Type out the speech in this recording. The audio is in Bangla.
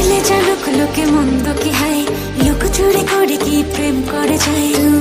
মিলে যা লোক লোকে মন্দ কি হাই লোক জুড়ে করে কি প্রেম করে যায়